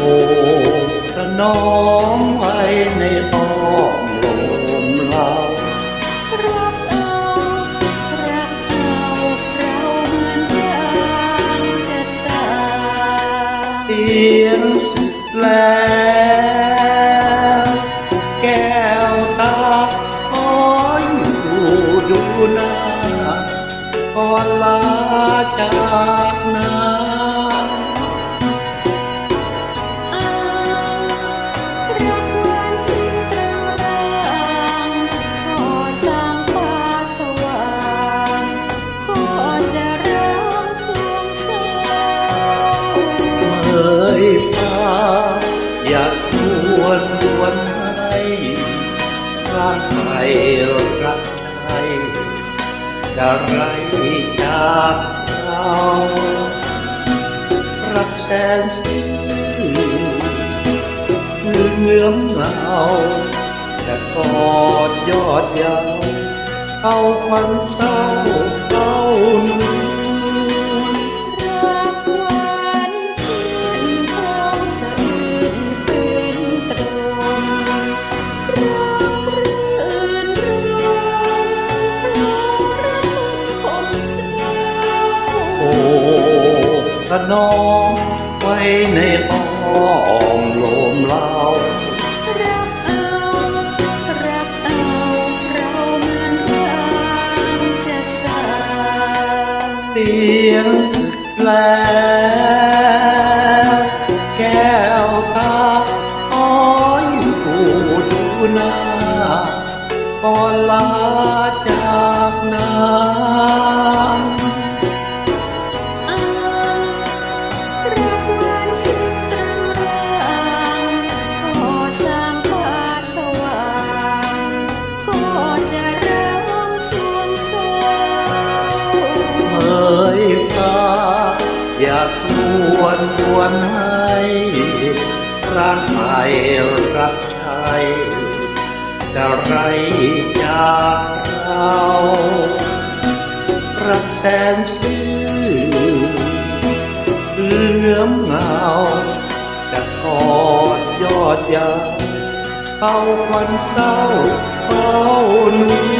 โอ้ถนอมไว้ในอ้อมลมเรารักเอารักเอาเราเหมือนอย่างจะสาเตียนสึกแล้วแก้วตาขอยอยู่ดูหน้าก่อนลาจากนาเอา รักใครรักใครจะไรจากเรารักแสนสิ้นคือเงื้อมเงาจะกอดยอดยาวเอาความเศร้า ขนอมไว้ในอ้อมโลมเล่ารักเอารักเอาเราเหมือนรางจะสร้างเตียงสึกแล้วแก้วตาขออยู่ดูหน้าก่อนลาจากนาเอา อยากรวนวนให้รักใครรักใครจะไรจากเรารักแสนซื่อเนื้อมเงาจะกอดยอดยาวเอาควันเศร้าเอาหนุน